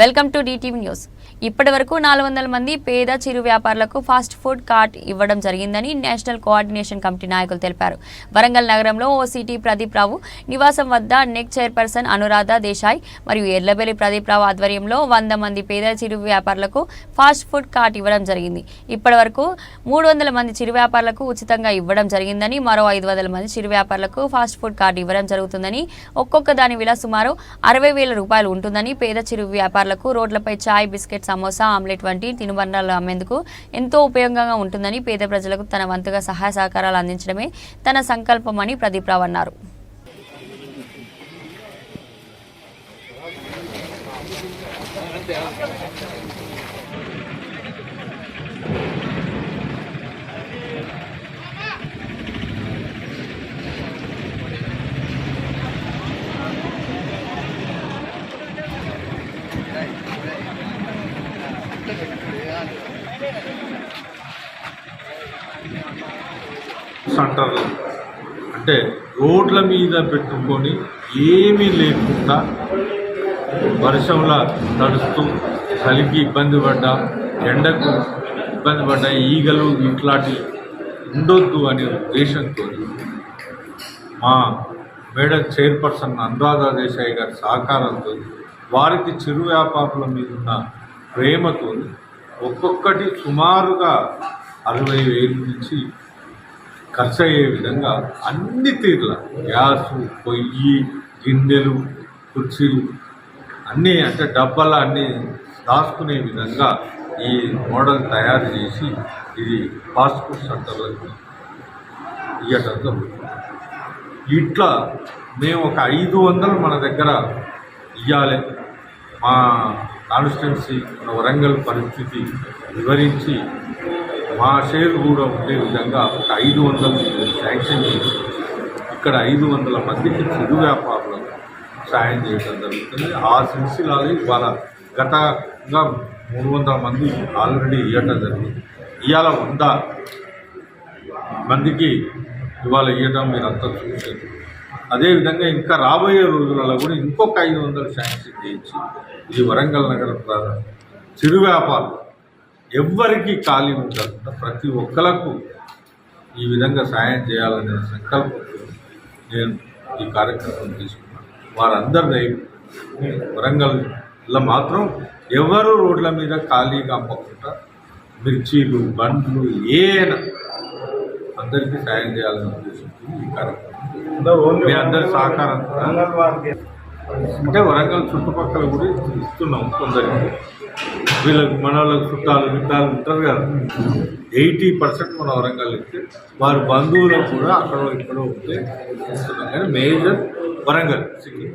Welcome to DTV news. ఇప్పటి వరకు నాలుగు వందల మంది పేద చిరు వ్యాపారులకు ఫాస్ట్ ఫుడ్ కార్ట్ ఇవ్వడం జరిగిందని నేషనల్ కోఆర్డినేషన్ కమిటీ నాయకులు తెలిపారు. వరంగల్ నగరంలో ఓ సిటీ ప్రదీప్ రావు నివాసం వద్ద నెక్ చైర్పర్సన్ అనురాధ దేశాయ్ మరియు ఎర్లబెల్లి ప్రదీప్ రావు ఆధ్వర్యంలో వంద మంది పేద చిరు వ్యాపారులకు ఫాస్ట్ ఫుడ్ కార్ట్ ఇవ్వడం జరిగింది. ఇప్పటి వరకు మూడు వందల మంది చిరు వ్యాపారులకు ఉచితంగా ఇవ్వడం జరిగిందని మరో ఐదు వందల మంది చిరు వ్యాపారులకు ఫాస్ట్ ఫుడ్ కార్డు ఇవ్వడం జరుగుతుందని ఒక్కొక్క దాని విల సుమారు అరవై వేల రూపాయలు ఉంటుందని పేద చిరు వ్యాపారులకు రోడ్లపై చాయ్ బిస్కెట్ సమోసా ఆమ్లెట్ వంటి తినుబండాలు అమ్మేందుకు ఎంతో ఉపయోగంగా ఉంటుందని పేద ప్రజలకు తన వంతుగా సహాయ సహకారాలు అందించడమే తన సంకల్పమని ప్రదీప్ రావు అన్నారు. సెంటర్లు అంటే రోడ్ల మీద పెట్టుకొని ఏమీ లేకుండా వర్షంలో తడుస్తూ చలికి ఇబ్బంది పడ్డా ఎండకు ఇబ్బంది పడ్డా ఈగలు ఇట్లాంటివి ఉండొద్దు అనే ఉద్దేశంతో మా మేడం చైర్పర్సన్ అనురాధ దేశాయ్ గారి సహకారంతో వారికి చిరు వ్యాపారుల మీద ఉన్న ప్రేమతో ఒక్కొక్కటి సుమారుగా అరవై వేలు నుంచి ఖర్చు అయ్యే విధంగా అన్ని తీర్ల గ్యాసు పొయ్యి గిన్నెలు కుర్చీలు అన్నీ అంటే డబ్బాల అన్నీ దాచుకునే విధంగా ఈ మోడల్ తయారు చేసి ఇది ఫాస్ట్ ఫుడ్ సెంటర్లకు ఇవ్వటం జరుగుతుంది. ఇట్లా మేము ఒక ఐదు వందలు మన దగ్గర ఇవ్వాలి మా కాన్స్టిట్యున్సీ మన వరంగల్ పరిస్థితి వివరించి మా షేర్ కూడా ఉండే విధంగా ఒక ఐదు వందలు శాంక్షన్ చేసి ఇక్కడ ఐదు వందల మందికి చిరు వ్యాపారులకు సాయం చేయడం జరుగుతుంది. ఆ సిలసిలాలో ఇవాళ గతంగా మూడు వందల మంది ఆల్రెడీ ఇవ్వటం జరిగింది. ఇవాళ వంద మందికి ఇవాళ ఇవ్వడం మీరు చూసారు అదేవిధంగా ఇంకా రాబోయే రోజులలో కూడా ఇంకొక ఐదు వందలు శాంక్షన్ చేయించి ఈ వరంగల్ నగర ప్రాంతం చిరు వ్యాపారం ఎవ్వరికీ ఖాళీ ఉండకుండా ప్రతి ఒక్కలకు ఈ విధంగా సాయం చేయాలనే సంకల్పంతో నేను ఈ కార్యక్రమం తీసుకున్నాను. వారందరి దయ వరంగల్లో మాత్రం ఎవరు రోడ్ల మీద ఖాళీగా అమ్మకుండా మిర్చీలు బండ్లు ఏనా అందరికీ సాయం చేయాలని ఉద్దేశంతో ఈ కార్యక్రమం మీ అందరి సహకారం. అంటే వరంగల్ చుట్టుపక్కల కూడా ఇస్తున్నాం కొందరికి. వీళ్ళకి మన వాళ్ళకి చుట్టాలు చుట్టాలు ఉంటారు కదా. ఎయిటీ పర్సెంట్ మన వరంగల్ ఇస్తే వారి బంధువులకు కూడా అక్కడ ఇక్కడ ఉంటే ఇస్తున్నాం. కానీ మేజర్ వరంగల్ సిటీ.